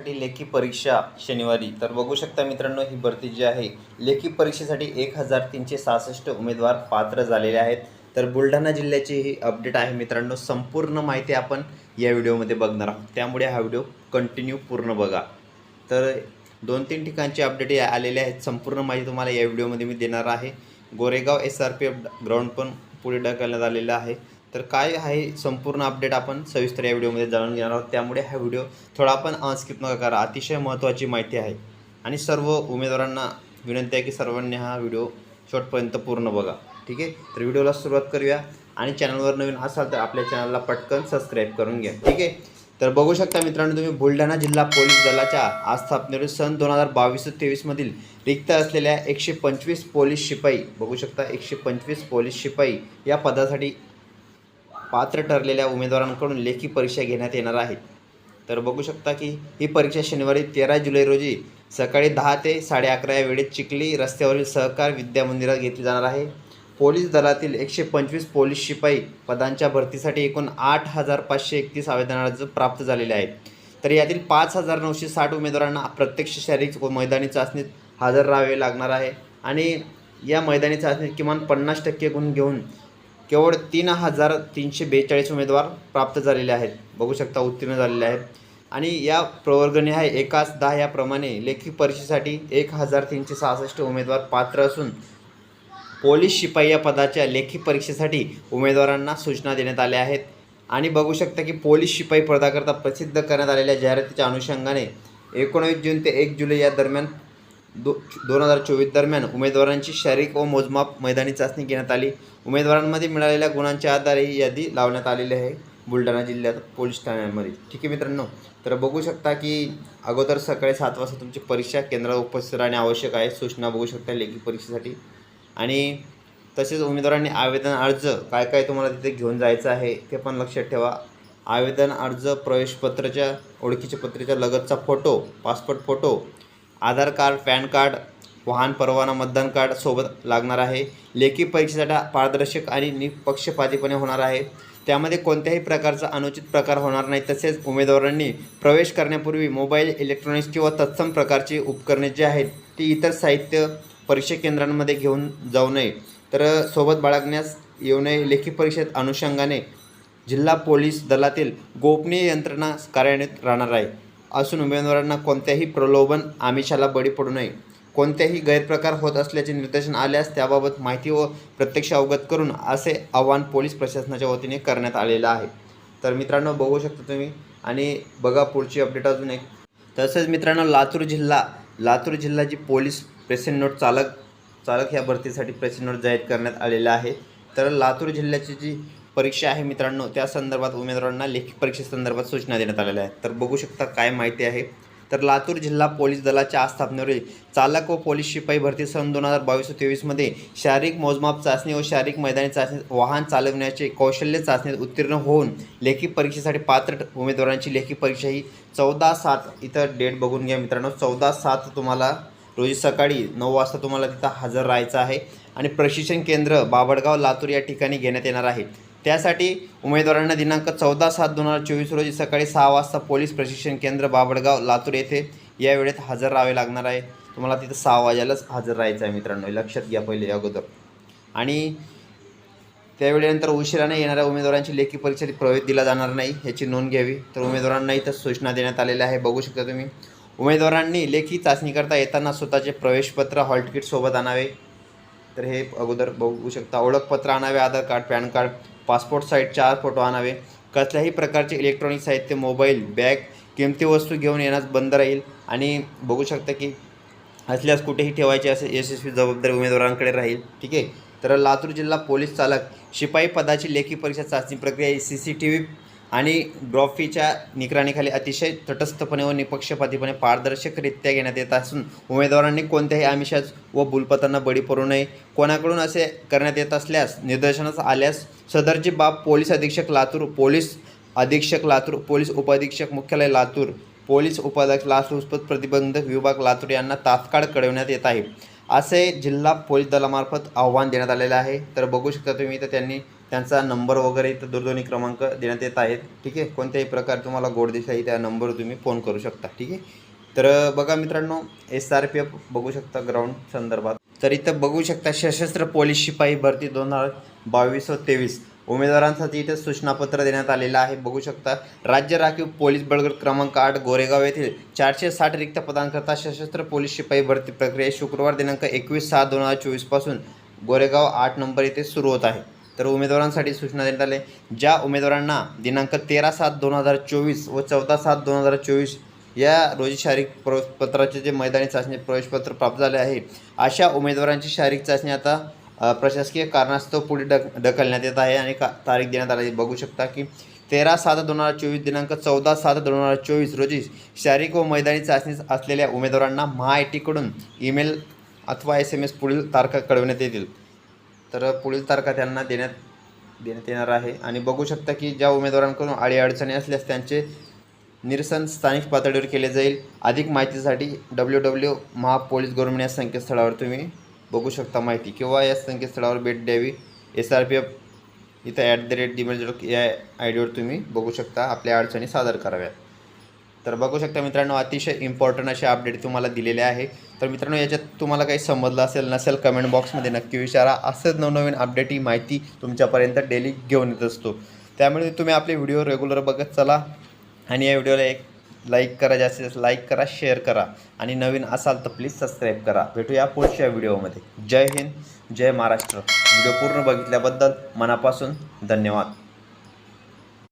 साठी लेखी परीक्षा शनिवारी. तर बघू शकता मित्रांनो ही भरती जी आहे लेखी परीक्षेसाठी एक हजार तीनशे सहासष्ट उमेदवार पात्र झालेले आहेत. तर बुलढाणा जिल्ह्याची ही अपडेट आहे मित्रांनो. संपूर्ण माहिती आपण या व्हिडिओमध्ये बघणार आहोत. त्यामुळे हा व्हिडिओ कंटिन्यू पूर्ण बघा. तर दोन तीन ठिकाणचे अपडेट आलेले आहेत. संपूर्ण माहिती तुम्हाला या व्हिडिओमध्ये मी देणार आहे. Goregaon S R P F ground पण पुढे ढकलण्यात आलेलं आहे. तर काय आहे संपूर्ण अपडेट आपण सविस्तर या व्हिडिओमध्ये जाणून घेणार आहोत. त्यामुळे हा व्हिडिओ थोडा आपण स्किप नका करा. अतिशय महत्त्वाची माहिती आहे. आणि सर्व उमेदवारांना विनंती आहे की सर्वांनी हा व्हिडिओ शेवटपर्यंत पूर्ण बघा. ठीक आहे? तर व्हिडिओला सुरुवात करूया. आणि चॅनलवर नवीन असाल तर आपल्या चॅनलला पटकन सबस्क्राईब करून घ्या. ठीक आहे? तर बघू शकता मित्रांनो तुम्ही बुलढाणा जिल्हा पोलीस दलाच्या आस्थापनेवर सन दोन हजार बावीस तेवीसमधील रिक्त असलेल्या एकशे पंचवीस पोलीस शिपाई बघू शकता एकशे पंचवीस पोलीस शिपाई या पदासाठी पात्र ठरलेल्या उमेदवारांकडून लेखी परीक्षा घेण्यात येणार आहे. तर बघू शकता की ही परीक्षा शनिवारी तेरा जुलै रोजी सकाळी दहा ते साडे अकरा या वेळेत चिखली रस्त्यावरील सहकार विद्यामंदिरात घेतली जाणार आहे. पोलीस दलातील एकशे पंचवीस पोलीस शिपाई पदांच्या भरतीसाठी एकूण आठ हजार पाचशे एकतीस आवेदन अर्ज प्राप्त झालेले आहेत. तर यातील पाच हजार नऊशे साठ उमेदवारांना प्रत्यक्ष शारीरिक व मैदानी चाचणीत हजर राहावे लागणार आहे. आणि या मैदानी चाचणीत किमान पन्नास टक्के गुण घेऊन केवळ तीन हजार तीनशे बेचाळीस उमेदवार प्राप्त झालेले आहेत. बघू शकता उत्तीर्ण झालेले आहेत. आणि या प्रवर्गणी आहे एकाच दहा याप्रमाणे लेखी परीक्षेसाठी एक हजार तीनशे सहासष्ट उमेदवार पात्र असून पोलीस शिपाई या पदाच्या लेखी परीक्षेसाठी उमेदवारांना सूचना देण्यात आल्या आहेत. आणि बघू शकता की पोलीस शिपाई पदाकरता प्रसिद्ध करण्यात आलेल्या जाहिरातीच्या अनुषंगाने एकोणावीस जून ते एक जुलै या दरम्यान दो दोन हजार चोवीस दरम्यान उमेदवारांची शारीरिक व मोजमाप मैदानी चाचणी घेण्यात आली. उमेदवारांमध्ये मिळालेल्या गुणांच्या आधारे ही यादी लावण्यात आलेली आहे बुलढाणा जिल्ह्यात पोलीस ठाण्यांमध्ये. ठीक आहे मित्रांनो तर बघू शकता की अगोदर सकाळी सात वाजता तुमची परीक्षा केंद्रात उपस्थित राहणे आवश्यक आहे. सूचना बघू शकता लेखी परीक्षेसाठी. आणि तसेच उमेदवारांनी आवेदन अर्ज काय काय तुम्हाला तिथे घेऊन जायचं आहे ते पण लक्षात ठेवा. आवेदन अर्ज प्रवेशपत्राच्या ओळखीच्या पत्रेच्या लगतचा photo passport photo Aadhaar card PAN card वाहन परवाना मतदान कार्ड सोबत लागणार आहे. लेखी परीक्षेसाठी पारदर्शक आणि निपक्षपातीपणे होणार आहे. त्यामध्ये कोणत्याही प्रकारचा अनुचित प्रकार होणार नाही. तसेच उमेदवारांनी प्रवेश करण्यापूर्वी मोबाईल इलेक्ट्रॉनिक्स किंवा तत्सम प्रकारची उपकरणे जी आहेत ती इतर साहित्य परीक्षा केंद्रांमध्ये घेऊन जाऊ नये. तर सोबत बाळगण्यास येऊ नये. लेखी परीक्षेत अनुषंगाने जिल्हा पोलीस दलातील गोपनीय यंत्रणा कार्यान्वित राहणार आहे. असून उमेदवारांना कोणत्याही प्रलोभन आमिषाला बळी पडू नये. कोणत्याही गैरप्रकार होत असल्याचे निदर्शन आल्यास त्याबाबत माहिती व प्रत्यक्ष अवगत करून असे आवाहन पोलीस प्रशासनाच्या वतीने करण्यात आलेलं आहे. तर मित्रांनो बघू शकता तुम्ही आणि बघा पुढची अपडेट अजून एक. तसेच मित्रांनो लातूर जिल्हा लातूर जिल्ह्याची पोलीस प्रेसेंट नोट चालक चालक ह्या भरतीसाठी प्रेसेंट नोट जाहीर करण्यात आलेला आहे. तर लातूर जिल्ह्याची जी परीक्षा आहे मित्रांनो त्या संदर्भात उमेदवारांना लेखी परीक्षेसंदर्भात सूचना देण्यात आलेल्या आहेत. तर बघू शकता काय माहिती आहे. तर लातूर जिल्हा पोलीस दलाच्या आस्थापनेवरील चालक व पोलीस शिपाई भरती सन दोन हजार बावीस तेवीसमध्ये शारीरिक मोजमाप चाचणी व शारीरिक मैदानी चाचणीत वाहन चालवण्याचे कौशल्य चाचणीत उत्तीर्ण होऊन लेखी परीक्षेसाठी पात्र उमेदवारांची लेखी परीक्षा ही चौदा सात इथं डेट बघून घ्या मित्रांनो. चौदा सात तुम्हाला रोजी सकाळी नऊ वाजता तुम्हाला तिथं हजर राहायचं आहे. आणि प्रशिक्षण केंद्र बाबडगाव लातूर या ठिकाणी घेण्यात येणार आहे. त्यासाठी उमेदवारांना दिनांक चौदा सात दोन हजार चोवीस रोजी सकाळी सहा वाजता पोलीस प्रशिक्षण केंद्र बाबडगाव लातूर येथे या वेळेत हजर राहावे लागणार आहे. तुम्हाला तिथं सहा वाजायलाच हजर राहायचं आहे मित्रांनो. लक्षात घ्या पहिले अगोदर. आणि त्यावेळेनंतर उशिराने येणाऱ्या उमेदवारांची लेखी परीक्षेत प्रवेश दिला जाणार नाही ह्याची नोंद घ्यावी. तर उमेदवारांना इथं सूचना देण्यात आलेल्या आहे बघू शकता तुम्ही. उमेदवारांनी लेखी चाचणीकरता येताना स्वतःचे प्रवेशपत्र हॉल तिकीट सोबत आणावे. तर हे अगोदर बघू शकता. ओळखपत्र आणावे Aadhaar card PAN card passport size चार फोटो आणावे. कसल्याही प्रकारचे इलेक्ट्रॉनिक साहित्य मोबाईल बॅग किमती वस्तू घेऊन येण्यास बंद राहील. आणि बघू शकता की असल्यास कुठेही ठेवायचे असे यशस्वी जबाबदारी उमेदवारांकडे राहील. ठीक आहे? तर लातूर जिल्हा पोलीस चालक शिपाई पदाची लेखी परीक्षा चाचणी प्रक्रिया सी सी टी व्ही आणि ड्रॉफीच्या निगराणीखाली अतिशय तटस्थपणे व निपक्षपातीपणे पारदर्शकरित्या घेण्यात येत असून उमेदवारांनी कोणत्याही आमिषास व बुलपतांना बळी पडू नये. कोणाकडून असे करण्यात येत असल्यास निदर्शनास आल्यास सदरची बाब पोलीस अधीक्षक लातूर पोलीस अधीक्षक लातूर पोलीस उपअधीक्षक मुख्यालय लातूर पोलीस उपाध्यक्ष लाचलुचपत प्रतिबंधक विभाग लातूर यांना तात्काळ कळवण्यात येत आहे. असे जिल्हा पोलीस दलामार्फत आव्हान देण्यात आलेलं आहे. तर बघू शकता तुम्ही तर त्यांनी त्यांचा नंबर वगैरे इथं दूरध्वनी क्रमांक देण्यात येत आहेत. ठीक आहे? कोणत्याही प्रकारे तुम्हाला गोड त्या नंबरवर तुम्ही फोन करू शकता. ठीक आहे? तर बघा मित्रांनो एस आर पी एफ बघू शकता ग्राउंड संदर्भात. तर इथं बघू शकता सशस्त्र पोलीस शिपाई भरती दोन हजार बावीस व तेवीस. उमेदवारांसाठी इथे सूचनापत्र देण्यात आलेलं आहे. बघू शकता राज्य राखीव पोलीस बळगड क्रमांक आठ गोरेगाव येथील चारशे साठ रिक्त पदांकरता सशस्त्र पोलीस शिपाई भरती प्रक्रिया शुक्रवार दिनांक एकवीस सहा दोन हजार चोवीसपासून गोरेगाव आठ नंबर येथे सुरू होत आहे. तर उमेदवारांसाठी सूचना देण्यात आले. ज्या उमेदवारांना दिनांक तेरा सात दोन हजार चोवीस व चौदा सात दोन हजार चोवीस या रोजी शारीरिक प्रवेशपत्राचे जे मैदानी चाचणी प्रवेशपत्र प्राप्त झाले आहे अशा उमेदवारांची शारीरिक चाचणी आता प्रशासकीय कारणास्तव पुढे ढक ढकलण्यात येत आहे आणि का तारीख देण्यात आली. बघू शकता की तेरा सात दोन हजार चोवीस दिनांक चौदा सात दोन हजार चोवीस रोजी शारीरिक व मैदानी चाचणी असलेल्या उमेदवारांना महाआयटीकडून ईमेल अथवा एस एम एस पुढील तारखा कळवण्यात येतील. तर पुढील तारखा त्यांना देण्यात देण्यात येणार आहे. आणि बघू शकता की ज्या उमेदवारांकडून अडीअडचणी असल्यास त्यांचे निरसन स्थानिक पातळीवर केले जाईल. अधिक माहितीसाठी डब्ल्यू डब्ल्यू महापोलीस गव्हर्नमेंट या संकेतस्थळावर तुम्ही बघू शकता माहिती. किंवा या संकेतस्थळावर भेट द्यावी. एस आर पी एफ इथं at the rate Gmail dot या आय डीवर तुम्ही बघू शकता. आपल्या अडचणी सादर कराव्यात. तर बघू शकता मित्रांनो अतिशय इम्पॉर्टंट असे अपडेट तुम्हाला दिलेले आहे. तर मित्रांनो याच्यात तुम्हाला काही समजलं असेल नसेल कमेंट बॉक्समध्ये नक्की विचारा. असंच नवनवीन अपडेट ही माहिती तुमच्यापर्यंत डेली घेऊन येत असतो. त्यामुळे तुम्ही आपले व्हिडिओ रेग्युलर बघत चला आणि या व्हिडिओला एक लाईक करा जास्तीत जास्त लाईक करा शेअर करा आणि नवीन असाल तर प्लीज सबस्क्राईब करा. भेटूया पुढच्या व्हिडिओमध्ये जय हिंद जय महाराष्ट्र. व्हिडिओ पूर्ण बघितल्याबद्दल मनापासून धन्यवाद.